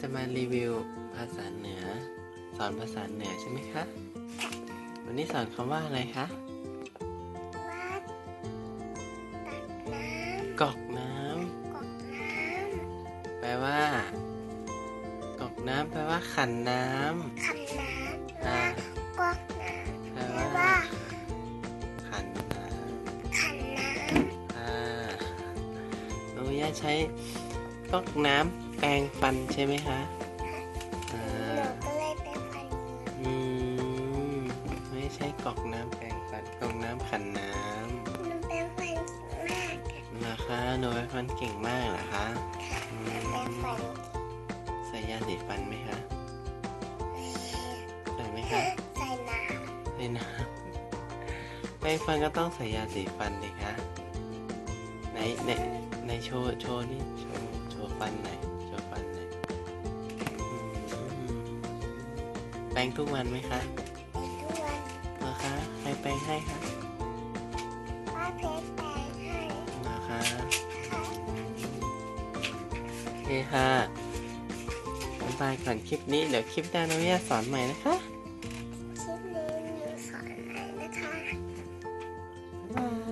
จะมารีวิวภาษาเหนือ สอนภาษาเหนือใช่ไหมคะ วันนี้สอนคำว่าอะไรคะวัดตักน้กอกน้ำกอกน้ำแปลว่า กอกน้ำแปลว่าขันน้ำขันน้ำำอ่า กอกน้แปลำแปลว่า ว่า ขันน้ขันน้ำอ่าน้องย่าใช้ก๊อกน้ำ แปรงฟันใช่ไหมคะอ่ำหนูาก็เลยเป็นฟันอืมไม่ใช่กอกน้ำแปรงฟันกอกน้ำขันน้หนูเป็นฟันมากำนะคะหนูเป็นฟันเก่งมากเหรอคะอืเป็นมฟันใส่ยาสีฟันไหมคะใส่ไหมคะใส่น้ใส่น้ำแปรงฟันก็ต้องใส่ยาสีฟันเลยคะไหนไหนในโชว์โชว์นี่โชว์โชว์ฟันหน่อย แปรงทุกวันไหมคะทุกวันเหรอคะใครแปรงให้คะป้าเพชรแปรงให้นะคะโอเคค่ะบ๊ายก่อนคลิปนี้ เดี๋ยวคลิปหน้าน้องย่สอนใหม่นะคะคลิปนี้มีสอนใหม่นะคะบ๊ายบาย